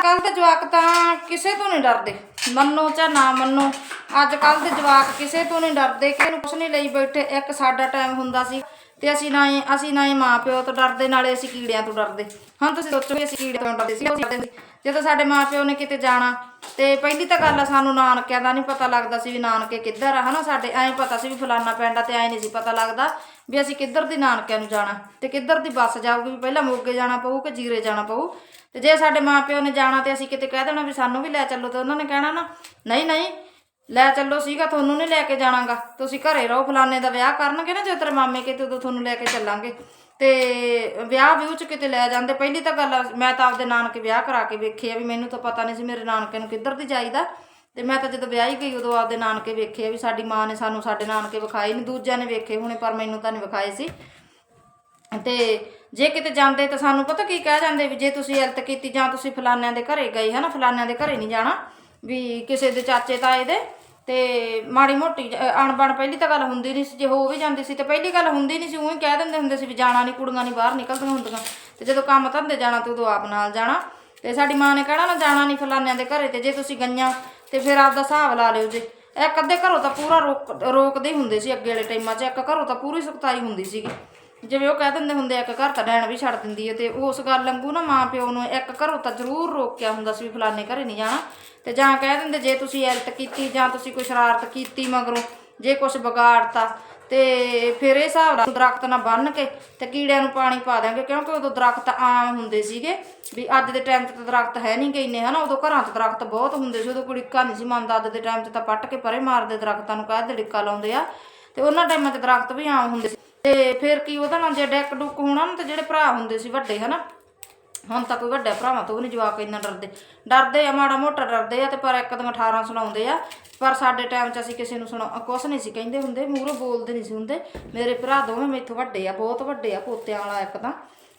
ਕੱਲ ਦੇ ਜਵਾਕ ਤਾਂ ਕਿਸੇ ਤੋਂ ਨਹੀਂ ਡਰਦੇ। ਮੰਨੋ ਚਾਹ ਨਾ ਮੰਨੋ, ਅੱਜ ਕੱਲ ਦੇ ਜਵਾਕ ਕਿਸੇ ਤੋਂ ਨਹੀਂ ਡਰਦੇ, ਕਿਸੇ ਨੂੰ ਕੁਛ ਨਹੀਂ ਲਈ ਬੈਠੇ। ਇੱਕ ਸਾਡਾ ਟਾਈਮ ਹੁੰਦਾ ਸੀ। ਤੇ ਅਸੀਂ ਨਾ ਹੀ ਅਸੀਂ ਨਾ ਹੀ ਮਾਂ ਪਿਓ ਤੋਂ ਡਰਦੇ, ਨਾਲੇ ਅਸੀਂ ਕੀੜਿਆਂ ਤੋਂ ਡਰਦੇ। ਹੁਣ ਤੁਸੀਂ ਸੋਚੋ ਵੀ ਅਸੀਂ ਕੀੜਿਆਂ ਤੋਂ ਡਰਦੇ ਸੀ ਅਸੀਂ ਡਰਦੇ ਸੀ। ਜਦੋਂ ਸਾਡੇ ਮਾਂ ਪਿਓ ਨੇ ਕਿਤੇ ਜਾਣਾ, ਤੇ ਪਹਿਲੀ ਤਾਂ ਗੱਲ ਆ ਸਾਨੂੰ ਨਾਨਕਿਆਂ ਦਾ ਨਹੀਂ ਪਤਾ ਲੱਗਦਾ ਸੀ ਵੀ ਨਾਨਕੇ ਕਿੱਧਰ ਆ, ਹਨਾ? ਸਾਡੇ ਐਂ ਪਤਾ ਸੀ ਵੀ ਫਲਾਨਾ ਪਿੰਡ ਆ, ਤੇ ਐਂ ਨਹੀਂ ਸੀ ਪਤਾ ਲੱਗਦਾ ਵੀ ਅਸੀਂ ਕਿੱਧਰ ਦੀ ਨਾਨਕਿਆਂ ਨੂੰ ਜਾਣਾ। ਤੇ ਕਿੱਧਰ ਦੀ ਬੱਸ ਜਾਊਗੀ, ਵੀ ਪਹਿਲਾਂ ਮੋਗੇ ਜਾਣਾ ਪਊ ਕਿ ਜੀਰੇ ਜਾਣਾ ਪਊ? ਤੇ ਜੇ ਸਾਡੇ ਮਾਂ ਪਿਓ ਨੇ ਜਾਣਾ ਤੇ ਅਸੀਂ ਕਿਤੇ ਕਹਿ ਦੇਣਾ ਵੀ ਸਾਨੂੰ ਵੀ ਲੈ ਚੱਲੋ, ਤੇ ਉਹਨਾਂ ਨੇ ਕਹਿਣਾ ਨਾ, ਨਹੀਂ ਨਹੀਂ ਲੈ ਚੱਲੋ ਸੀਗਾ, ਤੁਹਾਨੂੰ ਨਹੀਂ ਲੈ ਕੇ ਜਾਣਾਗਾ। ਤੁਸੀਂ ਘਰੇ ਰਹੋ, ਫਲਾਣੇ ਦਾ ਵਿਆਹ ਕਰਨਗੇ ਨਾ, ਜੇ ਤੇਰੇ ਮਾਮੇ ਕਿਤੇ ਉਦੋਂ ਤੁਹਾਨੂੰ ਲੈ ਕੇ ਚੱਲਾਂਗੇ। ਤੇ ਵਿਆਹ ਵਿਊਹ ਚ ਕਿਤੇ ਲੈ ਜਾਂਦੇ। ਪਹਿਲੀ ਤਾਂ ਗੱਲ ਮੈਂ ਤਾਂ ਆਪਦੇ ਨਾਨਕੇ ਵਿਆਹ ਕਰਾ ਕੇ ਵੇਖੇ ਆ ਵੀ ਮੈਨੂੰ ਤਾਂ ਪਤਾ ਨਹੀਂ ਸੀ ਮੇਰੇ ਨਾਨਕੇ ਨੂੰ ਕਿੱਧਰ ਦੀ ਜਾਈਦਾ। ਤੇ ਮੈਂ ਤਾਂ ਜਦੋਂ ਵਿਆਹੀ ਗਈ, ਉਦੋਂ ਆਪਦੇ ਨਾਨਕੇ ਵੇਖੇ ਆ ਵੀ ਸਾਡੀ ਮਾਂ ਨੇ ਸਾਨੂੰ ਸਾਡੇ ਨਾਨਕੇ ਵਿਖਾਏ ਨਹੀਂ ਦੂਜਿਆਂ ਨੇ ਵੇਖੇ ਹੋਣੇ, ਪਰ ਮੈਨੂੰ ਤਾਂ ਨਹੀਂ ਵਿਖਾਏ ਸੀ। ਤੇ ਜੇ ਕਿਤੇ ਜਾਂਦੇ ਤਾਂ ਸਾਨੂੰ ਪਤਾ ਕੀ ਕਹਿ ਜਾਂਦੇ ਵੀ ਜੇ ਤੁਸੀਂ ਇਲਤ ਕੀਤੀ ਜਾਂ ਤੁਸੀਂ ਫਲਾਨਿਆਂ ਦੇ ਘਰੇ ਗਏ, ਹਨਾ? ਫਲਾਨਿਆਂ ਦੇ ਘਰੇ ਨਹੀਂ ਜਾਣਾ, ਵੀ ਕਿਸੇ ਦੇ ਚਾਚੇ ਤਾਏ ਦੇ। ਤੇ ਮਾੜੀ ਮੋਟੀ ਜ- ਅ, ਅਣਬਣ ਪਹਿਲੀ ਤਾਂ ਗੱਲ ਹੁੰਦੀ ਨਹੀਂ ਸੀ ਜੇ ਹੋ ਵੀ ਜਾਂਦੀ ਸੀ ਤੇ ਪਹਿਲੀ ਗੱਲ ਹੁੰਦੀ ਨਹੀਂ ਸੀ ਉਹੀ ਕਹਿ ਦਿੰਦੇ ਹੁੰਦੇ ਸੀ ਵੀ ਜਾਣਾ ਨਹੀਂ ਕੁੜੀਆਂ ਨਹੀਂ ਬਾਹਰ ਨਿਕਲਦੀਆਂ ਹੁੰਦੀਆਂ। ਤੇ ਜਦੋਂ ਕੰਮ ਧੰਦੇ ਜਾਣਾ ਤੇ ਉਦੋਂ ਆਪ ਨਾਲ ਜਾਣਾ। ਤੇ ਸਾਡੀ ਮਾਂ ਨੇ ਕਹਿਣਾ ਨਾ ਜਾਣਾ ਨਹੀਂ ਫਲਾਨਿਆਂ ਦੇ ਘਰੇ ਤੇ ਜੇ ਤੁਸੀਂ ਗਈਆਂ ਤੇ ਫਿਰ ਆਪਦਾ ਹਿਸਾਬ ਲਾ ਲਿਓ ਜੇ। ਇੱਕ ਅੱਧੇ ਘਰੋਂ ਤਾਂ ਪੂਰਾ ਰੋਕ ਰੋਕਦੇ ਹੀ ਹੁੰਦੇ ਸੀ ਅੱਗੇ ਵਾਲੇ ਟਾਈਮਾਂ 'ਚ ਇੱਕ ਘਰੋਂ ਤਾਂ ਪੂਰੀ ਸਖਤਾਈ ਹੁੰਦੀ ਸੀਗੀ। ਜਿਵੇਂ ਉਹ ਕਹਿ ਦਿੰਦੇ ਹੁੰਦੇ ਆ, ਇੱਕ ਘਰ ਤਾਂ ਡੈਣ ਵੀ ਛੱਡ ਦਿੰਦੀ ਹੈ ਤੇ ਉਸ ਗੱਲ ਲੰਗੂ ਨਾ ਮਾਂ ਪਿਓ ਨੂੰ ਇੱਕ ਘਰੋਂ ਤਾਂ ਜ਼ਰੂਰ ਰੋਕਿਆ ਹੁੰਦਾ ਸੀ ਵੀ ਫਲਾਣੇ ਘਰੇ ਨਹੀਂ ਜਾਣਾ। ਤੇ ਜਾਂ ਕਹਿ ਦਿੰਦੇ ਜੇ ਤੁਸੀਂ ਇਲਤ ਕੀਤੀ ਜਾਂ ਤੁਸੀਂ ਕੋਈ ਸ਼ਰਾਰਤ ਕੀਤੀ ਮਗਰੋਂ, ਜੇ ਕੁਝ ਵਿਗਾੜਤਾ, ਤੇ ਫਿਰ ਇਹ ਹਿਸਾਬ ਨਾਲ ਦਰਖਤ ਨਾਲ ਬੰਨ ਕੇ ਤੇ ਕੀੜਿਆਂ ਨੂੰ ਪਾਣੀ ਪਾ ਦਿਆਂਗੇ, ਕਿਉਂਕਿ ਉਦੋਂ ਦਰਖਤ ਆਮ ਹੁੰਦੇ ਸੀਗੇ, ਵੀ ਅੱਜ ਦੇ ਟਾਈਮ 'ਚ ਤਾਂ ਦਰਖਤ ਹੈ ਨਹੀਂ ਗਏ ਨੇ ਹਨਾ? ਉਦੋਂ ਘਰਾਂ 'ਚ ਦਰਖਤ ਬਹੁਤ ਹੁੰਦੇ ਸੀ, ਉਦੋਂ ਕੋਈ ਡਿੱਕਾ ਨਹੀਂ ਸੀ ਮੰਨਦਾ, ਅੱਜ ਦੇ ਟਾਈਮ 'ਚ ਤਾਂ ਪੱਟ ਕੇ ਪਰੇ ਮਾਰਦੇ ਦਰਖਤਾਂ ਨੂੰ, ਕਹਿੰਦੇ ਡਿੱਕਾ ਲਾਉਂਦੇ ਆ। ਤੇ ਉਹਨਾਂ ਟਾਈਮਾਂ 'ਚ ਦਰਖਤ ਵੀ ਆਮ ਹੁੰਦੇ ਸੀ। ਤੇ ਫਿਰ ਕੀ ਉਹਦਾ ਨਾਲ ਜੇ ਡੈਕ ਡੁੱਕ ਹੋਣਾ ਨਾ ਤੇ ਜਿਹੜੇ ਭਰਾ ਹੁੰਦੇ ਸੀ ਵੱਡੇ, ਹਨਾ? ਹੁਣ ਤਾਂ ਕੋਈ ਵੱਡੇ ਭਰਾਵਾਂ ਤੋਂ ਵੀ ਨਹੀਂ ਜਵਾਕ ਇੰਨਾ ਡਰਦੇ। ਡਰਦੇ ਆ, ਮਾੜਾ ਮੋਟਾ ਡਰਦੇ ਆ ਤੇ ਪਰ ਇੱਕ ਦਿਨ 18 ਸੁਣਾਉਂਦੇ ਆ। ਪਰ ਸਾਡੇ ਟਾਈਮ 'ਚ ਅਸੀਂ ਕਿਸੇ ਨੂੰ ਸੁਣਾ ਕੁਛ ਨਹੀਂ ਸੀ ਕਹਿੰਦੇ ਹੁੰਦੇ, ਮੂਹਰੋਂ ਬੋਲਦੇ ਨਹੀਂ ਸੀ ਹੁੰਦੇ। ਮੇਰੇ ਭਰਾ ਦੋਵੇਂ ਮੇਥੋਂ ਵੱਡੇ ਆ, ਬਹੁਤ ਵੱਡੇ ਆ, ਪੋਤਿਆਂ ਵਾਲਾ ਇੱਕ ਤਾਂ।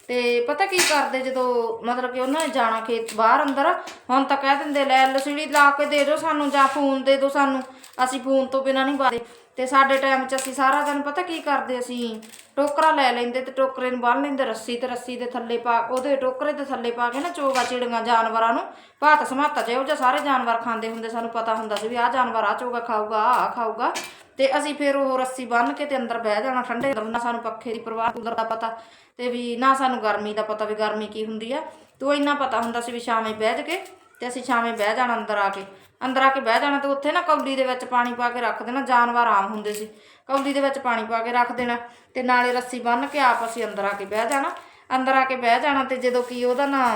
ਤੇ ਪਤਾ ਕੀ ਕਰਦੇ ਜਦੋਂ, ਮਤਲਬ ਕਿ ਉਹਨਾਂ ਨੇ ਜਾਣਾ ਖੇਤ ਬਾਹਰ ਅੰਦਰ, ਹੁਣ ਤਾਂ ਕਹਿ ਦਿੰਦੇ, ਲੈ ਲਸੀੜੀ ਲਾ ਕੇ ਦੇ ਦਿਓ ਸਾਨੂੰ ਜਾਂ ਫੋਨ ਦੇ ਦਿਓ ਸਾਨੂੰ। ਅਸੀਂ ਫੋਨ ਤੋਂ ਬਿਨਾਂ ਨਹੀਂ ਬਾਦੇ ਤੇ ਸਾਡੇ ਟਾਈਮ 'ਚ ਅਸੀਂ ਸਾਰਾ ਦਿਨ ਪਤਾ ਕੀ ਕਰਦੇ ਅਸੀਂ ਟੋਕਰਾ ਲੈ ਲੈਂਦੇ ਤੇ ਟੋਕਰੇ ਨੂੰ ਬੰਨ ਲੈਂਦੇ ਰੱਸੀ ਤੇ ਰੱਸੀ ਦੇ ਥੱਲੇ ਪਾ ਉਹਦੇ ਟੋਕਰੇ ਦੇ ਥੱਲੇ ਪਾ ਕੇ ਨਾ ਚੋਗਾ ਚਿੜੀਆਂ ਜਾਨਵਰਾਂ ਨੂੰ ਭਾਤ ਸਮਾਤਾ ਜਿਹੋ ਜਿਹਾ ਸਾਰੇ ਜਾਨਵਰ ਖਾਂਦੇ ਹੁੰਦੇ, ਸਾਨੂੰ ਪਤਾ ਹੁੰਦਾ ਸੀ ਵੀ ਆਹ ਜਾਨਵਰ ਆ ਚੋਗਾ ਖਾਊਗਾ, ਆਹ ਖਾਊਗਾ। ਤੇ ਅਸੀਂ ਫਿਰ ਉਹ ਰੱਸੀ ਬੰਨ ਕੇ ਤੇ ਅੰਦਰ ਬਹਿ ਜਾਣਾ ਠੰਡੇ ਅੰਦਰ, ਨਾ ਸਾਨੂੰ ਪੱਖੇ ਦੀ ਪਰਵਾਹ, ਕੂਲਰ ਦਾ ਪਤਾ ਤੇ ਵੀ ਨਾ ਸਾਨੂੰ ਗਰਮੀ ਦਾ ਪਤਾ ਵੀ ਗਰਮੀ ਕੀ ਹੁੰਦੀ ਆ। ਤੋ ਇੰਨਾ ਪਤਾ ਹੁੰਦਾ ਸੀ ਵੀ ਛਾਵੇਂ ਬਹਿ ਕੇ ਤੇ ਅਸੀਂ ਛਾਵੇਂ ਬਹਿ ਜਾਣਾ ਅੰਦਰ ਆ ਕੇ। ਅੰਦਰ ਆ ਕੇ ਬਹਿ ਜਾਣਾ ਤੇ ਉੱਥੇ ਨਾ ਕੌਲੀ ਦੇ ਵਿੱਚ ਪਾਣੀ ਪਾ ਕੇ ਰੱਖ ਦੇਣਾ, ਜਾਨਵਰ ਆਮ ਹੁੰਦੇ ਸੀ। ਕੌਲੀ ਦੇ ਵਿੱਚ ਪਾਣੀ ਪਾ ਕੇ ਰੱਖ ਦੇਣਾ ਤੇ ਨਾਲੇ ਰੱਸੀ ਬੰਨ੍ਹ ਕੇ ਆਪ ਅਸੀਂ ਅੰਦਰ ਆ ਕੇ ਬਹਿ ਜਾਣਾ। ਅੰਦਰ ਆ ਕੇ ਬਹਿ ਜਾਣਾ ਤੇ ਜਦੋਂ ਕੀ ਉਹਦਾ ਨਾ,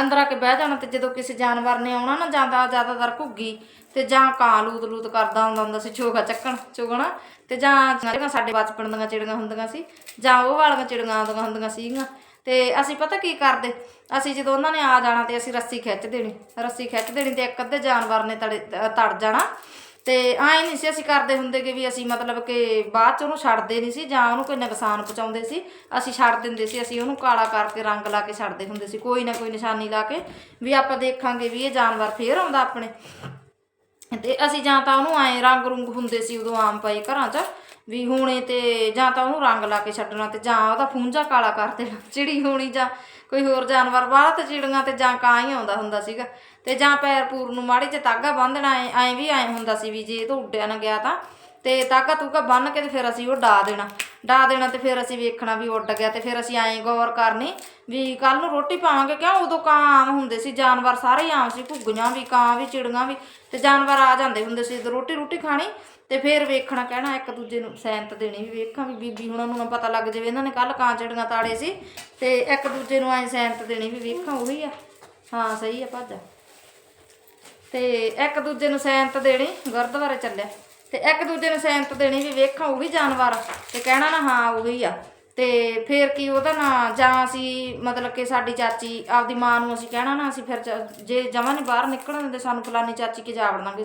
ਅੰਦਰ ਆ ਕੇ ਬਹਿ ਜਾਣਾ ਤੇ ਜਦੋਂ ਕਿਸੇ ਜਾਨਵਰ ਨੇ ਆਉਣਾ ਨਾ ਜਾਂਦਾ ਜ਼ਿਆਦਾਤਰ ਘੁੱਗੀ ਤੇ ਜਾਂ ਕਾਂ ਲੂਤ ਲੂਤ ਕਰਦਾ ਹੁੰਦਾ ਹੁੰਦਾ ਸੀ ਚੋਗਾ ਚੱਕਣ, ਚੁਗਣਾ ਤੇ ਜਾਂ ਜਿਹੜੀਆਂ ਸਾਡੇ ਬਚਪਨ ਦੀਆਂ ਚਿੜੀਆਂ ਹੁੰਦੀਆਂ ਸੀ ਜਾਂ ਉਹ ਵਾਲੀਆਂ ਚਿੜੀਆਂ ਆਉਂਦੀਆਂ ਹੁੰਦੀਆਂ ਸੀਗੀਆਂ ਤੇ ਅਸੀਂ ਪਤਾ ਕੀ ਕਰਦੇ? ਅਸੀਂ ਜਦੋਂ ਉਹਨਾਂ ਨੇ ਆ ਜਾਣਾ ਤੇ ਅਸੀਂ ਰੱਸੀ ਖਿੱਚ ਦੇਣੀ। ਰੱਸੀ ਖਿੱਚ ਦੇਣੀ ਤੇ ਇੱਕ ਅੱਧੇ ਜਾਨਵਰ ਨੇ ਤੜੇ ਤੜ ਜਾਣਾ। ਤੇ ਐਂ ਨਹੀਂ ਸੀ ਅਸੀਂ ਕਰਦੇ ਹੁੰਦੇ ਕਿ ਵੀ ਅਸੀਂ ਮਤਲਬ ਕਿ ਬਾਅਦ ਚ ਉਹਨੂੰ ਛੱਡਦੇ ਨਹੀਂ ਸੀ ਜਾਂ ਉਹਨੂੰ ਕੋਈ ਨੁਕਸਾਨ ਪਹੁੰਚਾਉਂਦੇ ਸੀ। ਅਸੀਂ ਛੱਡ ਦਿੰਦੇ ਸੀ, ਅਸੀਂ ਉਹਨੂੰ ਕਾਲਾ ਕਰਕੇ ਰੰਗ ਲਾ ਕੇ ਛੱਡਦੇ ਹੁੰਦੇ ਸੀ। ਕੋਈ ਨਾ ਕੋਈ ਨਿਸ਼ਾਨੀ ਲਾ ਕੇ ਵੀ ਆਪਾਂ ਦੇਖਾਂਗੇ ਵੀ ਇਹ ਜਾਨਵਰ ਫੇਰ ਆਉਂਦਾ ਆਪਣੇ। ਤੇ ਅਸੀਂ ਜਾਂ ਤਾਂ ਉਹਨੂੰ ਐ ਰੰਗ ਰੁੰਗ ਹੁੰਦੇ ਸੀ ਉਦੋਂ ਆਮ ਪਏ ਘਰਾਂ 'ਚ। ਵੀ ਹੁਣੇ ਤੇ ਜਾਂ ਤਾਂ ਉਹਨੂੰ ਰੰਗ ਲਾ ਕੇ ਛੱਡਣਾ ਤੇ ਜਾਂ ਉਹਦਾ ਫੂੰਜਾ ਕਾਲਾ ਕਰ ਦੇਣਾ, ਚਿੜੀ ਹੋਣੀ ਜਾਂ ਕੋਈ ਹੋਰ ਜਾਨਵਰ ਬਾਹਰ ਤੇ ਚਿੜੀਆਂ ਤੇ ਜਾਂ ਕਾਂ ਹੀ ਆਉਂਦਾ ਹੁੰਦਾ ਸੀਗਾ। ਤੇ ਜਾਂ ਪੈਰ ਪੂਰ ਨੂੰ ਮਾੜੀ ਜਿਹੀ ਤਾਗਾ ਬੰਨ੍ਹਣਾ, ਐ ਐ ਵੀ ਐ ਹੁੰਦਾ ਸੀ ਵੀ ਜੇ ਇਹ ਤੋਂ ਉੱਡਿਆ ਨਾ ਗਿਆ ਤਾਂ ਤੇ ਤਾਗਾ ਤੂਗਾ ਬੰਨ ਕੇ ਤੇ ਫਿਰ ਅਸੀਂ ਉਹ ਡਾ ਦੇਣਾ। ਡਾ ਦੇਣਾ ਤੇ ਫਿਰ ਅਸੀਂ ਵੇਖਣਾ ਵੀ ਉੱਡ ਗਿਆ ਤੇ ਫਿਰ ਅਸੀਂ ਐਂ ਗੌਰ ਕਰਨੀ ਵੀ ਕੱਲ ਨੂੰ ਰੋਟੀ ਪਾਵਾਂਗੇ ਕਿਉਂ? ਉਦੋਂ ਕਾਂ ਆਮ ਹੁੰਦੇ ਸੀ, ਜਾਨਵਰ ਸਾਰੇ ਹੀ ਆਮ ਸੀ, ਘੁੱਗੀਆਂ ਵੀ, ਕਾਂ ਵੀ, ਚਿੜੀਆਂ ਵੀ, ਤੇ ਜਾਨਵਰ ਆ ਜਾਂਦੇ ਹੁੰਦੇ ਸੀ। ਤੇ ਰੋਟੀ ਰੋਟੀ ਖਾਣੀ ਤੇ ਫਿਰ ਵੇਖਣਾ ਕਹਿਣਾ ਇੱਕ ਦੂਜੇ ਨੂੰ ਸੈਂਤ ਦੇਣੀ ਵੀ ਵੇਖਾਂ ਵੀ ਬੀਬੀ ਹੁਣਾਂ ਨੂੰ ਨਾ ਪਤਾ ਲੱਗ ਜਾਵੇ। ਇਹਨਾਂ ਨੇ ਕੱਲ ਕਾਂ, ਚਿੜੀਆਂ ਤਾੜੇ ਸੀ ਤੇ ਇੱਕ ਦੂਜੇ ਨੂੰ ਐਂ ਸੈਂਤ ਦੇਣੀ ਵੀ ਵੇਖਾਂ ਉਹੀ ਆ। ਹਾਂ, ਸਹੀ ਆ ਭਾਜਾ। ਤੇ ਇੱਕ ਦੂਜੇ ਨੂੰ ਸੈਂਤ ਦੇਣੀ, ਗੁਰਦੁਆਰੇ ਚੱਲਿਆ। ਤੇ ਇੱਕ ਦੂਜੇ ਨੂੰ ਸਹਿਮਤ ਦੇਣੀ ਵੀ ਵੇਖਾਂ, ਉਹ ਵੀ ਜਾਨਵਰ। ਤੇ ਕਹਿਣਾ ਨਾ ਹਾਂ, ਉਹੀ ਆ। ਤੇ ਫੇਰ ਕੀ ਉਹਦਾ ਨਾ? ਜਾਂ ਅਸੀਂ ਮਤਲਬ ਕਿ ਸਾਡੀ ਚਾਚੀ, ਆਪਦੀ ਮਾਂ ਨੂੰ ਅਸੀਂ ਕਹਿਣਾ ਨਾ, ਅਸੀਂ ਫਿਰ ਜ- ਜੇ ਜਮਾਂ ਨਹੀਂ ਬਾਹਰ ਨਿਕਲਣ ਦਿੰਦੇ, ਸਾਨੂੰ ਫਲਾਨੀ ਚਾਚੀ ਕੇ ਜਾ ਵੜਨਾਂਗੇ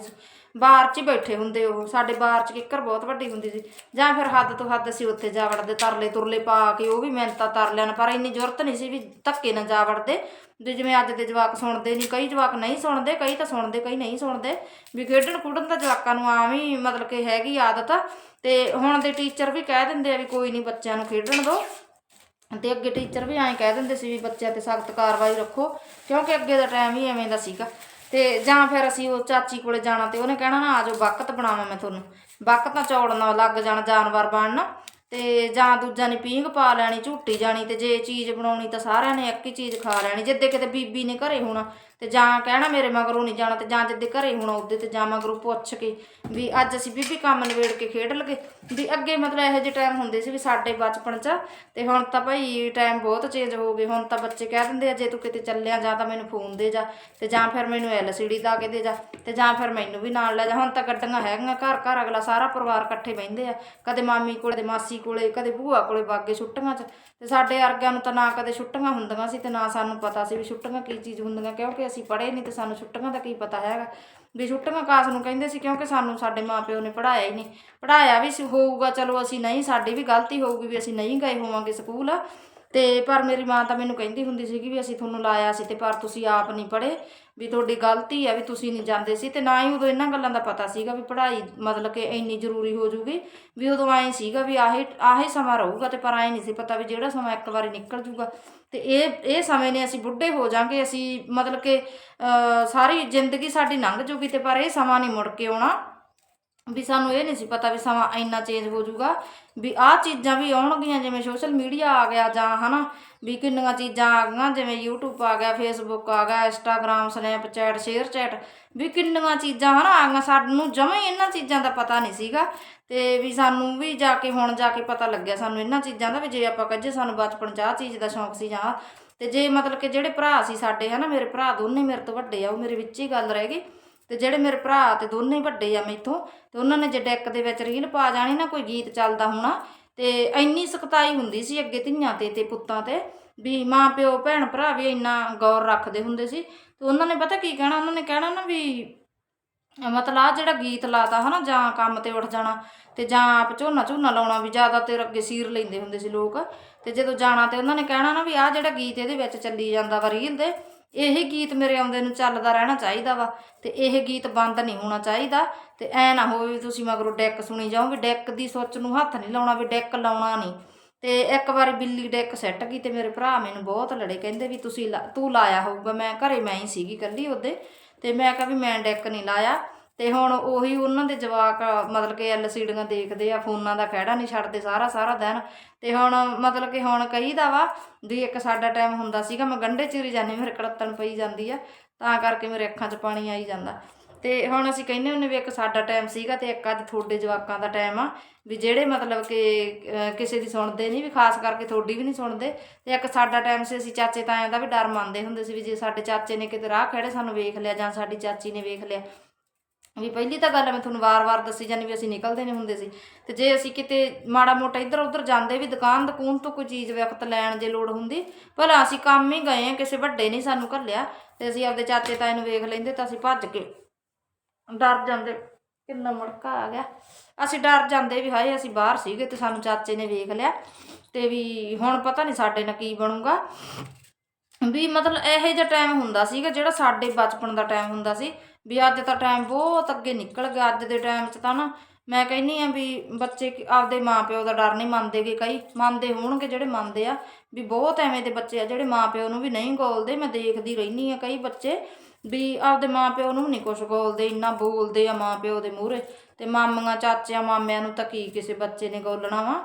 ਬਾਹਰ 'ਚ ਹੀ ਬੈਠੇ ਹੁੰਦੇ ਉਹ, ਸਾਡੇ ਬਾਹਰ 'ਚ ਕਿੱਕਰ ਬਹੁਤ ਵੱਡੀ ਹੁੰਦੀ ਸੀ। ਜਾਂ ਫਿਰ ਹੱਦ ਤੋਂ ਹੱਦ ਅਸੀਂ ਉੱਥੇ ਜਾ ਵੜਦੇ, ਤਰਲੇ ਤੁਰਲੇ ਪਾ ਕੇ, ਉਹ ਵੀ ਮਿਹਨਤਾਂ ਤਰ ਲੈਣ, ਪਰ ਇੰਨੀ ਜ਼ਰੂਰਤ ਨਹੀਂ ਸੀ ਵੀ ਧੱਕੇ ਨਾ ਜਾ ਵੜਦੇ। ਤੇ ਜਿਵੇਂ ਅੱਜ ਦੇ ਜਵਾਕ ਸੁਣਦੇ ਨਹੀਂ, ਕਈ ਜਵਾਕ ਨਹੀਂ ਸੁਣਦੇ, ਕਈ ਤਾਂ ਸੁਣਦੇ, ਕਈ ਨਹੀਂ ਸੁਣਦੇ। ਵੀ ਖੇਡਣ ਖੁੱਡਣ ਦਾ ਜਵਾਕਾਂ ਨੂੰ ਆਮ ਹੀ ਮਤਲਬ ਕਿ ਹੈਗੀ ਆਦਤ ਤੇ ਹੁਣ ਦੇ ਟੀਚਰ ਵੀ ਕਹਿ ਦਿੰਦੇ ਆ ਵੀ ਕੋਈ ਨਹੀਂ ਬੱਚਿਆਂ ਨੂੰ ਖੇਡਣ ਦਿਓ ਤੇ ਅੱਗੇ ਟੀਚਰ ਵੀ ਐਂ ਕਹਿ ਦਿੰਦੇ ਸੀ ਵੀ ਬੱਚਿਆਂ ਤੇ ਸਖਤ ਕਾਰਵਾਈ ਰੱਖੋ, ਕਿਉਂਕਿ ਅੱਗੇ ਦਾ ਟਾਈਮ ਹੀ ਐਵੇਂ ਦਾ ਸੀਗਾ। ਤੇ ਜਾਂ ਫਿਰ ਅਸੀਂ ਉਹ ਚਾਚੀ ਕੋਲੇ ਜਾਣਾ ਤੇ ਉਹਨੇ ਕਹਿਣਾ ਨਾ ਆਜੋ ਵਕਤ ਬਣਾਵਾਂ ਮੈਂ ਤੁਹਾਨੂੰ। ਵਕਤ ਤਾਂ ਚੌੜਨਾ ਲੱਗ ਜਾਣਾ, ਜਾਨਵਰ ਬਣਨਾ। ਤੇ ਜਾਂ ਦੂਜਾ ਨੇ ਪੀਂਘ ਪਾ ਲੈਣੀ, ਝੂਟੀ ਜਾਣੀ ਤੇ ਜੇ ਚੀਜ਼ ਬਣਾਉਣੀ ਤਾਂ ਸਾਰਿਆਂ ਨੇ ਇੱਕ ਹੀ ਚੀਜ਼ ਖਾ ਲੈਣੀ, ਜਿੱਦੇ ਕਿਤੇ ਬੀਬੀ ਨੇ ਘਰੇ ਹੋਣਾ। ਤੇ ਜਾਂ ਕਹਿਣਾ ਮੇਰੇ ਮਗਰੋਂ ਨਹੀਂ ਜਾਣਾ ਤੇ ਜਾਂ ਜਿੱਦੇ ਘਰੇ ਹੁਣ ਉਹਦੇ ਤੇ ਜਾਂ ਮਗਰੋਂ ਪੁੱਛ ਕੇ ਵੀ ਅੱਜ ਅਸੀਂ ਬੀਬੀ ਕੰਮ ਨਿਬੇੜ ਕੇ ਖੇਡ ਲਗੇ। ਵੀ ਅੱਗੇ ਮਤਲਬ ਇਹੋ ਜਿਹੇ ਟਾਈਮ ਹੁੰਦੇ ਸੀ ਵੀ ਸਾਡੇ ਬਚਪਨ 'ਚ ਤੇ ਹੁਣ ਤਾਂ ਭਾਈ ਟਾਈਮ ਬਹੁਤ ਚੇਂਜ ਹੋ ਗਏ। ਹੁਣ ਤਾਂ ਬੱਚੇ ਕਹਿ ਦਿੰਦੇ ਆ, ਜੇ ਤੂੰ ਕਿਤੇ ਚੱਲਿਆ ਜਾਂ ਤਾਂ ਮੈਨੂੰ ਫੋਨ ਦੇ ਜਾ ਤੇ ਜਾਂ ਫਿਰ ਮੈਨੂੰ ਐਲਸੀਡੀ ਦਾ ਕੇ ਦੇ ਜਾ ਤੇ ਜਾਂ ਫਿਰ ਮੈਨੂੰ ਵੀ ਨਾਲ ਲੈ ਜਾ। ਹੁਣ ਤਾਂ ਗੱਡੀਆਂ ਹੈਗੀਆਂ ਘਰ ਘਰ ਅਗਲਾ ਸਾਰਾ ਪਰਿਵਾਰ ਇਕੱਠੇ ਬਹਿੰਦੇ ਆ। ਕਦੇ ਮਾਮੀ ਕੋਲੇ ਤੇ ਮਾਸੀ ਕੋਲੇ, ਕਦੇ ਭੂਆ ਕੋਲੇ ਬਾਗੇ ਛੁੱਟੀਆਂ 'ਚ। ਤੇ ਸਾਡੇ ਵਰਗਿਆਂ ਨੂੰ ਤਾਂ ਨਾ ਕਦੇ ਛੁੱਟੀਆਂ ਹੁੰਦੀਆਂ ਸੀ ਤੇ ਨਾ ਸਾਨੂੰ ਪਤਾ ਸੀ ਵੀ ਛੁੱਟੀਆਂ ਕੀ ਚੀਜ਼ ਹੁੰਦੀਆਂ ਕਿਉਂਕਿ ਅਸੀਂ ਪੜ੍ਹੇ ਨਹੀਂ ਤੇ ਸਾਨੂੰ ਛੁੱਟੀਆਂ ਦਾ ਕੀ ਪਤਾ ਹੈਗਾ। ਵੀ ਛੁੱਟੀਆਂ ਕਾਸ ਨੂੰ ਕਹਿੰਦੇ ਸੀ ਕਿਉਂਕਿ ਸਾਨੂੰ ਸਾਡੇ ਮਾਪਿਓ ਨੇ ਪੜ੍ਹਾਇਆ ਹੀ ਨਹੀਂ। ਪੜ੍ਹਾਇਆ ਵੀ ਹੋਊਗਾ, ਚਲੋ ਅਸੀਂ ਨਹੀਂ, ਸਾਡੀ ਵੀ ਗਲਤੀ ਹੋਊਗੀ ਵੀ ਅਸੀਂ ਨਹੀਂ ਗਏ ਹੋਵਾਂਗੇ ਸਕੂਲ। ਤੇ ਪਰ ਮੇਰੀ ਮਾਂ ਤਾਂ ਮੈਨੂੰ ਕਹਿੰਦੀ ਹੁੰਦੀ ਸੀਗੀ ਵੀ ਅਸੀਂ ਤੁਹਾਨੂੰ ਲਾਇਆ ਸੀ ਤੇ ਪਰ ਤੁਸੀਂ ਆਪ ਨਹੀਂ ਪੜ੍ਹੇ, ਵੀ ਤੁਹਾਡੀ ਗਲਤੀ ਆ ਵੀ ਤੁਸੀਂ ਨਹੀਂ ਜਾਂਦੇ ਸੀ ਤੇ ਨਾ ਹੀ ਉਦੋਂ ਇਹਨਾਂ ਗੱਲਾਂ ਦਾ ਪਤਾ ਸੀਗਾ ਵੀ ਪੜ੍ਹਾਈ ਮਤਲਬ ਕਿ ਇੰਨੀ ਜ਼ਰੂਰੀ ਹੋ ਜੂਗੀ, ਵੀ ਉਦੋਂ ਐਂ ਸੀਗਾ ਵੀ ਆਹੇ ਆਹੇ ਸਮਾਂ ਰਹੂਗਾ ਤੇ ਪਰ ਐਂ ਨਹੀਂ ਸੀ ਪਤਾ ਵੀ ਜਿਹੜਾ ਸਮਾਂ ਇੱਕ ਵਾਰੀ ਨਿਕਲ ਜੂਗਾ। ਤੇ ਇਹ ਇਹ ਸਮੇਂ ਨੇ ਅਸੀਂ ਬੁੱਢੇ ਹੋ ਜਾਾਂਗੇ, ਅਸੀਂ ਮਤਲਬ ਕਿ ਸਾਰੀ ਜ਼ਿੰਦਗੀ ਸਾਡੀ ਲੰਘ ਜੂਗੀ ਤੇ ਪਰ ਇਹ ਸਮਾਂ ਨਹੀਂ ਮੁੜ ਕੇ ਆਉਣਾ। ਵੀ ਸਾਨੂੰ ਇਹ ਨਹੀਂ ਸੀ ਪਤਾ ਵੀ ਸਮਾਂ ਇੰਨਾ ਚੇਂਜ ਹੋ ਜਾਊਗਾ, ਵੀ ਆਹ ਚੀਜ਼ਾਂ ਵੀ ਆਉਣਗੀਆਂ, ਜਿਵੇਂ ਸੋਸ਼ਲ ਮੀਡੀਆ ਆ ਗਿਆ ਜਾਂ ਹਨਾ, ਵੀ ਕਿੰਨੀਆਂ ਚੀਜ਼ਾਂ ਆ ਗਈਆਂ, ਜਿਵੇਂ YouTube ਆ ਗਿਆ, Facebook ਆ ਗਿਆ, Instagram, Snapchat, ShareChat, ਵੀ ਕਿੰਨੀਆਂ ਚੀਜ਼ਾਂ ਹਨਾ ਆ ਗਈਆਂ, ਸਾਨੂੰ ਜਮਾਂ ਇਹਨਾਂ ਚੀਜ਼ਾਂ ਦਾ ਪਤਾ ਨਹੀਂ ਸੀਗਾ, ਤੇ ਵੀ ਸਾਨੂੰ ਵੀ ਜਾ ਕੇ ਹੁਣ ਜਾ ਕੇ ਪਤਾ ਲੱਗਿਆ ਸਾਨੂੰ ਇਹਨਾਂ ਚੀਜ਼ਾਂ ਦਾ, ਵੀ ਜੇ ਆਪਾਂ ਕਹੀਏ ਸਾਨੂੰ ਬਚਪਨ 'ਚ ਆਹ ਚੀਜ਼ ਦਾ ਸ਼ੌਂਕ ਸੀ ਜਾਂ ਤੇ ਜੇ ਮਤਲਬ ਕਿ ਜਿਹੜੇ ਭਰਾ ਸੀ ਸਾਡੇ ਹਨਾ, ਮੇਰੇ ਭਰਾ ਦੋਨੇ ਮੇਰੇ ਤੋਂ ਵੱਡੇ ਆ, ਉਹ ਮੇਰੇ ਵਿੱਚ ਹੀ ਗੱਲ ਰਹਿ ਗਈ ਤੇ ਜਿਹੜੇ ਮੇਰੇ ਭਰਾ ਤੇ ਦੋਨੇ ਵੱਡੇ ਆ ਮੈਥੋਂ, ਤੇ ਉਹਨਾਂ ਨੇ ਜੇ ਡੈਕ ਦੇ ਵਿੱਚ ਰੀਲ ਪਾ ਜਾਣੀ ਨਾ, ਕੋਈ ਗੀਤ ਚੱਲਦਾ ਹੋਣਾ, ਤੇ ਇੰਨੀ ਸਖਤਾਈ ਹੁੰਦੀ ਸੀ ਅੱਗੇ ਧੀਆਂ ਤੇ ਤੇ ਪੁੱਤਾਂ ਤੇ, ਵੀ ਮਾਂ, ਪਿਓ, ਭੈਣ, ਭਰਾ ਵੀ ਇੰਨਾ ਗੌਰ ਰੱਖਦੇ ਹੁੰਦੇ ਸੀ। ਤੇ ਉਹਨਾਂ ਨੇ ਪਤਾ ਕੀ ਕਹਿਣਾ? ਉਹਨਾਂ ਨੇ ਕਹਿਣਾ ਨਾ ਵੀ ਮਤਲਬ ਆ ਜਿਹੜਾ ਗੀਤ ਲਾਤਾ ਹਨਾ, ਜਾਂ ਕੰਮ ਤੇ ਉੱਠ ਜਾਣਾ, ਤੇ ਜਾਂ ਆਪ ਝੋਨਾ ਝੋਨਾ ਲਾਉਣਾ ਵੀ ਜ਼ਿਆਦਾ ਤੇ ਅੱਗੇ ਸੀਰ ਲੈਂਦੇ ਹੁੰਦੇ ਸੀ ਲੋਕ। ਤੇ ਜਦੋਂ ਜਾਣਾ ਤੇ ਉਹਨਾਂ ਨੇ ਕਹਿਣਾ ਨਾ ਵੀ ਆ ਜਿਹੜਾ ਗੀਤ ਇਹਦੇ ਵਿੱਚ ਚੱਲੀ ਜਾਂਦਾ ਵਾ ਰੀਲ ਦੇ ਇਹ ਗੀਤ ਮੇਰੇ ਆਉਂਦੇ ਨੂੰ ਚੱਲਦਾ ਰਹਿਣਾ ਚਾਹੀਦਾ ਵਾ ਤੇ ਇਹ ਗੀਤ ਬੰਦ ਨਹੀਂ ਹੋਣਾ ਚਾਹੀਦਾ ਤੇ ਐ ਨਾ ਹੋਵੇ ਵੀ ਤੁਸੀਂ ਮਗਰੋਂ ਡੈਕ ਸੁਣੀ ਜਾਓ ਵੀ ਡੈਕ ਦੀ ਸੋਚ ਨੂੰ ਹੱਥ ਨਹੀਂ ਲਾਉਣਾ ਵੀ ਡੈਕ ਲਾਉਣਾ ਨਹੀਂ। ਤੇ ਇੱਕ ਵਾਰੀ ਬਿੱਲੀ ਡੈਕ ਸੈੱਟ ਗਈ ਤੇ ਮੇਰੇ ਭਰਾ ਮੈਨੂੰ ਬਹੁਤ ਲੜੇ, ਕਹਿੰਦੇ ਵੀ ਤੁਸੀਂ ਲਾ- ਤੂੰ ਲਾਇਆ ਹੋਊਗਾ, ਮੈਂ ਘਰੇ ਮੈਂ ਹੀ ਸੀਗੀ ਇਕੱਲੀ ਉਹਦੇ ਤੇ ਮੈਂ ਕਿਹਾ ਵੀ ਮੈਂ ਡੈਕ ਨਹੀਂ ਲਾਇਆ। ਤੇ ਹੁਣ ਉਹੀ ਉਹਨਾਂ ਦੇ ਜਵਾਕ ਮਤਲਬ ਕਿ ਐਲਸੀਡੀਆਂ ਦੇਖਦੇ ਆ, ਫੋਨਾਂ ਦਾ ਖਹਿੜਾ ਨਹੀਂ ਛੱਡਦੇ ਸਾਰਾ ਸਾਰਾ ਦਿਨ। ਤੇ ਹੁਣ ਮਤਲਬ ਕਿ ਹੁਣ ਕਹੀਦਾ ਵਾ ਵੀ ਇੱਕ ਸਾਡਾ ਟਾਈਮ ਹੁੰਦਾ ਸੀਗਾ, ਮੈਂ ਗੰਢੇ ਚੀਰੀ ਜਾਂਦੀ, ਮੇਰੇ ਕੜੱਤਣ ਪਈ ਜਾਂਦੀ ਆ, ਤਾਂ ਕਰਕੇ ਮੇਰੇ ਅੱਖਾਂ 'ਚ ਪਾਣੀ ਆਈ ਜਾਂਦਾ। ਤੇ ਹੁਣ ਅਸੀਂ ਕਹਿੰਦੇ ਹੁੰਨੇ ਵੀ ਇੱਕ ਸਾਡਾ ਟਾਈਮ ਸੀਗਾ ਤੇ ਇੱਕ ਅੱਜ ਤੁਹਾਡੇ ਜਵਾਕਾਂ ਦਾ ਟਾਈਮ ਆ, ਵੀ ਜਿਹੜੇ ਮਤਲਬ ਕਿ ਕਿਸੇ ਦੀ ਸੁਣਦੇ ਨਹੀਂ, ਵੀ ਖਾਸ ਕਰਕੇ ਤੁਹਾਡੀ ਵੀ ਨਹੀਂ ਸੁਣਦੇ, ਤੇ ਇੱਕ ਸਾਡਾ ਟਾਈਮ ਸੀ, ਅਸੀਂ ਚਾਚੇ ਤਾਇਆਂ ਦਾ ਵੀ ਡਰ ਮੰਨਦੇ ਹੁੰਦੇ ਸੀ ਵੀ ਜੇ ਸਾਡੇ ਚਾਚੇ ਨੇ ਕਿਤੇ ਰਾਹ ਖੜੇ ਸਾਨੂੰ ਵੇਖ ਲਿਆ ਜਾਂ ਸਾਡੀ ਚਾਚੀ ਨੇ ਵੇਖ ਲਿਆ। ਵੀ ਪਹਿਲੀ ਤਾਂ ਗੱਲ ਮੈਂ ਤੁਹਾਨੂੰ ਵਾਰ-ਵਾਰ ਦੱਸੀ ਜਾਂਦੀ ਵੀ ਅਸੀਂ ਨਿਕਲਦੇ ਨਹੀਂ ਹੁੰਦੇ ਸੀ। ਤੇ ਜੇ ਅਸੀਂ ਕਿਤੇ ਮਾੜਾ ਮੋਟਾ ਇੱਧਰ ਉੱਧਰ ਜਾਂਦੇ ਵੀ ਦੁਕਾਨ ਦਕੂਨ ਤੋਂ ਕੋਈ ਚੀਜ਼ ਵਕਤ ਲੈਣ ਜੇ ਲੋੜ ਹੁੰਦੀ, ਭਲਾ ਅਸੀਂ ਕੰਮ ਹੀ ਗਏ ਆ, ਕਿਸੇ ਵੱਡੇ ਨਹੀਂ ਸਾਨੂੰ ਘੱਲਿਆ ਤੇ ਅਸੀਂ ਆਪਦੇ ਚਾਚੇ ਤਾਏ ਨੂੰ ਵੇਖ ਲੈਂਦੇ ਤਾਂ ਅਸੀਂ ਭੱਜ ਕੇ ਡਰ ਜਾਂਦੇ, ਕਿੰਨਾ ਮੁੜਕਾ ਆ ਗਿਆ। ਅਸੀਂ ਡਰ ਜਾਂਦੇ ਵੀ ਹਾਏ, ਅਸੀਂ ਬਾਹਰ ਸੀਗੇ ਤੇ ਸਾਨੂੰ ਚਾਚੇ ਨੇ ਵੇਖ ਲਿਆ ਤੇ ਵੀ ਹੁਣ ਪਤਾ ਨਹੀਂ ਸਾਡੇ ਨਾਲ ਕੀ ਬਣੂਗਾ। ਵੀ ਮਤਲਬ ਇਹੋ ਜਿਹਾ ਟਾਈਮ ਹੁੰਦਾ ਸੀਗਾ ਜਿਹੜਾ ਸਾਡੇ ਬਚਪਨ ਦਾ ਟਾਈਮ ਹੁੰਦਾ ਸੀ, ਵੀ ਅੱਜ ਤਾਂ ਟਾਈਮ ਬਹੁਤ ਅੱਗੇ ਨਿਕਲ ਗਿਆ, ਅੱਜ ਦੇ ਟਾਈਮ 'ਚ ਤਾਂ ਨਾ ਮੈਂ ਕਹਿੰਨੀ ਆ ਵੀ ਬੱਚੇ ਕਿ- ਆਪਦੇ ਮਾਪਿਓ ਦਾ ਡਰ ਨਹੀਂ ਮੰਨਦੇਗੇ ਕਈ, ਮੰਨਦੇ ਹੋਣਗੇ ਜਿਹੜੇ ਮੰਨਦੇ ਆ, ਵੀ ਬਹੁਤ ਐਵੇਂ ਦੇ ਬੱਚੇ ਆ ਜਿਹੜੇ ਮਾਪਿਓ ਨੂੰ ਵੀ ਨਹੀਂ ਗੋਲਦੇ ਮੈਂ ਦੇਖਦੀ ਰਹਿਨੀ ਆ ਕਈ ਬੱਚੇ ਵੀ ਆਪਦੇ ਮਾਪਿਓ ਨੂੰ ਨਹੀਂ ਕੁਛ ਗੋਲਦੇ ਇੰਨਾ ਬੋਲਦੇ ਆ ਮਾਪਿਓ ਦੇ ਮੂਹਰੇ, ਤੇ ਮਾਮੀਆਂ, ਚਾਚਿਆਂ, ਮਾਮਿਆਂ ਨੂੰ ਤਾਂ ਕੀ ਕਿਸੇ ਬੱਚੇ ਨੇ ਗੋਲਣਾ ਵਾ,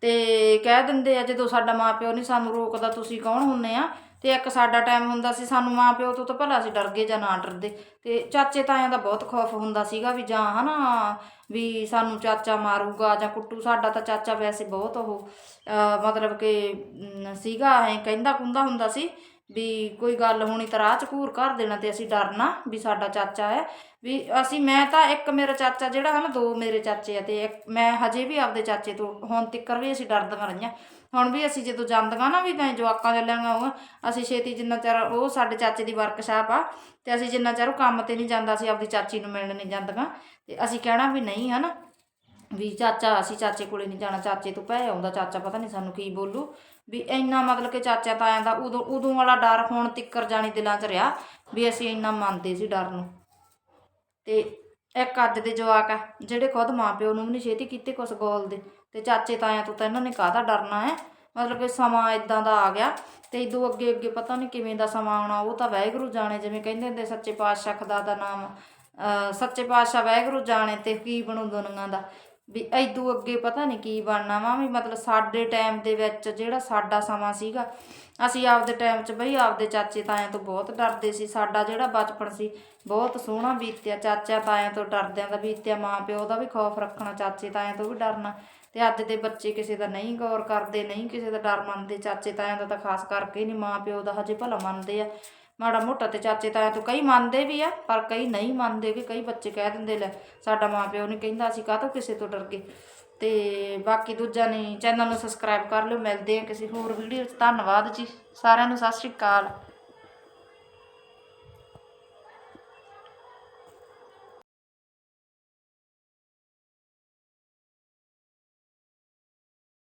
ਤੇ ਕਹਿ ਦਿੰਦੇ ਆ ਜਦੋਂ ਸਾਡਾ ਮਾਪਿਓ ਨਹੀਂ ਸਾਨੂੰ ਰੋਕਦਾ, ਤੁਸੀਂ ਕੌਣ ਹੁੰਨੇ ਆ? ਤੇ ਇੱਕ ਸਾਡਾ ਟਾਈਮ ਹੁੰਦਾ ਸੀ, ਸਾਨੂੰ ਮਾਂ ਪਿਓ ਤੋਂ ਤਾਂ ਭਲਾ ਅਸੀਂ ਡਰ ਗਏ ਜਾਂ ਨਾ ਡਰਦੇ। ਤੇ ਚਾਚੇ ਤਾਇਆਂ ਦਾ ਬਹੁਤ ਖੌਫ ਹੁੰਦਾ ਸੀਗਾ ਵੀ ਜਾਂ ਹਨਾ, ਵੀ ਸਾਨੂੰ ਚਾਚਾ ਮਾਰੂਗਾ ਜਾਂ ਕੁੱਟੂ, ਸਾਡਾ ਤਾਂ ਚਾਚਾ ਵੈਸੇ ਬਹੁਤ ਉਹ ਮਤਲਬ ਕਿ ਸੀਗਾ, ਐ ਕਹਿੰਦਾ ਕੁੰਦਾ ਹੁੰਦਾ ਸੀ ਵੀ ਕੋਈ ਗੱਲ ਹੋਣੀ ਤਾਂ ਰਾਹ ਚ ਘੂਰ ਕਰ ਦੇਣਾ ਤੇ ਅਸੀਂ ਡਰਨਾ ਵੀ ਸਾਡਾ ਚਾਚਾ ਹੈ। ਵੀ ਅਸੀਂ, ਮੈਂ ਤਾਂ ਇੱਕ ਮੇਰਾ ਚਾਚਾ ਜਿਹੜਾ ਹੈ ਨਾ ਦੋ ਮੇਰੇ ਚਾਚੇ ਆ ਤੇ ਇੱਕ ਮੈਂ ਹਜੇ ਵੀ ਆਪਦੇ ਚਾਚੇ ਤੋਂ ਹੁਣ ਤੱਕਰ ਵੀ ਅਸੀਂ ਡਰਦੀਆਂ ਰਹੀਆਂ। ਹੁਣ ਵੀ ਅਸੀਂ ਜਦੋਂ ਜਾਂਦੀਆਂ ਨਾ ਵੀ ਮੈਂ ਜਵਾਕਾਂ ਦੇ ਲੈਂਗਾ ਉਹ, ਅਸੀਂ ਛੇਤੀ ਜਿੰਨਾ ਚਿਰ ਉਹ ਸਾਡੇ ਚਾਚੇ ਦੀ ਵਰਕਸ਼ਾਪ ਆ, ਤੇ ਅਸੀਂ ਜਿੰਨਾ ਚਿਰ ਉਹ ਕੰਮ ਤੇ ਨਹੀਂ ਜਾਂਦਾ, ਅਸੀਂ ਆਪਦੀ ਚਾਚੀ ਨੂੰ ਮਿਲਣ ਨਹੀਂ ਜਾਂਦੀਆਂ। ਤੇ ਅਸੀਂ ਕਹਿਣਾ ਵੀ ਨਹੀਂ, ਹਨਾ? ਵੀ ਚਾਚਾ, ਅਸੀਂ ਚਾਚੇ ਕੋਲੇ ਨਹੀਂ ਜਾਣਾ, ਚਾਚੇ ਤੋਂ ਭੈ ਆਉਂਦਾ, ਚਾਚਾ ਪਤਾ ਨਹੀਂ ਸਾਨੂੰ ਕੀ ਬੋਲੂ। ਵੀ ਇੰਨਾ ਮਤਲਬ ਕਿ ਚਾਚਾ ਤਾਇਆਂ ਦਾ ਉਦੋਂ ਉਦੋਂ ਵਾਲਾ ਡਰ ਹੁਣ ਤਿੱਕਰ ਜਾਣੀ ਦਿਲਾਂ 'ਚ ਰਿਹਾ, ਵੀ ਅਸੀਂ ਇੰਨਾ ਮੰਨਦੇ ਸੀ ਡਰ ਨੂੰ। ਤੇ ਇੱਕ ਅੱਜ ਦੇ ਜਵਾਕ ਆ, ਜਿਹੜੇ ਖੁਦ ਮਾਪਿਓ ਨੂੰ ਵੀ ਨਹੀਂ ਛੇਤੀ ਕੀਤੇ ਕੁਛ ਗੋਲ ਦੇ ਤੇ ਚਾਚੇ ਤਾਇਆਂ ਤੋਂ ਤਾਂ ਇਹਨਾਂ ਨੇ ਕਾਹਦਾ ਡਰਨਾ ਹੈ? ਮਤਲਬ ਕਿ ਸਮਾਂ ਇਦਾਂ ਦਾ ਆ ਗਿਆ ਤੇ ਇਦੋਂ ਅੱਗੇ ਅੱਗੇ ਪਤਾ ਨਹੀਂ ਕਿਵੇਂ ਦਾ ਸਮਾਂ ਆਉਣਾ, ਉਹ ਤਾਂ ਵਾਹਿਗੁਰੂ ਜਾਣੇ ਜਿਵੇਂ ਕਹਿੰਦੇ ਹੁੰਦੇ ਸੱਚੇ ਪਾਤਸ਼ਾਹ ਖੁਦਾ ਦਾ ਨਾਮ ਸੱਚੇ ਪਾਤਸ਼ਾਹ ਵਾਹਿਗੁਰੂ ਜਾਣੇ ਤੇ ਕੀ ਬਣੂ ਦੁਨੀਆਂ ਦਾ? ਵੀ ਇਦੋਂ ਅੱਗੇ ਪਤਾ ਨਹੀਂ ਕੀ ਬਣਨਾ ਵਾ ਵੀ ਮਤਲਬ ਸਾਡੇ ਟਾਈਮ ਦੇ ਵਿੱਚ ਜਿਹੜਾ ਸਾਡਾ ਸਮਾਂ ਸੀਗਾ, ਅਸੀਂ ਆਪਦੇ ਟਾਈਮ 'ਚ ਬਈ ਆਪਦੇ ਚਾਚੇ ਤਾਇਆਂ ਤੋਂ ਬਹੁਤ ਡਰਦੇ ਸੀ, ਸਾਡਾ ਜਿਹੜਾ ਬਚਪਨ ਸੀ ਬਹੁਤ ਸੋਹਣਾ ਬੀਤਿਆ, ਚਾਚਾ ਤਾਇਆਂ ਤੋਂ ਡਰਦਿਆਂ ਦਾ ਬੀਤਿਆ, ਮਾਂ ਪਿਓ ਦਾ ਵੀ ਖੌਫ ਰੱਖਣਾ, ਚਾਚੇ ਤਾਇਆਂ ਤੋਂ ਵੀ ਡਰਨਾ। ਤੇ ਅੱਜ ਦੇ ਬੱਚੇ ਕਿਸੇ ਦਾ ਨਹੀਂ ਗੌਰ ਕਰਦੇ, ਨਹੀਂ ਕਿਸੇ ਦਾ ਡਰ ਮੰਨਦੇ। ਚਾਚੇ ਤਾਇਆਂ ਦਾ ਤਾਂ ਖਾਸ ਕਰਕੇ ਨਹੀਂ, ਮਾਂ ਪਿਓ ਦਾ ਹਜੇ ਭਲਾ ਮੰਨਦੇ ਆ। ਮਾੜਾ ਮੋਟਾ ਤੇ ਚਾਚੇ ਤਾਇਆਂ ਤੋਂ ਕਈ ਮੰਨਦੇ ਵੀ ਆ, ਪਰ ਕਈ ਨਹੀਂ ਮੰਨਦੇ ਕਿ ਕਈ ਬੱਚੇ ਕਹਿ ਦਿੰਦੇ, ਲੈ, ਸਾਡਾ ਮਾਂ ਪਿਓ ਨਹੀਂ ਕਹਿੰਦਾ, ਅਸੀਂ ਕਾਹਤੋਂ ਕਿਸੇ ਤੋਂ ਡਰ ਗਏ? ਤੇ ਬਾਕੀ ਦੂਜਾ ਨਹੀਂ ਚੈਨਲ ਨੂੰ ਸਬਸਕ੍ਰਾਈਬ ਕਰ ਲਿਓ, ਮਿਲਦੇ ਆ ਕਿਸੇ ਹੋਰ ਵੀਡੀਓ 'ਚ। ਧੰਨਵਾਦ ਜੀ, ਸਾਰਿਆਂ ਨੂੰ ਸਤਿ ਸ਼੍ਰੀ ਅਕਾਲ।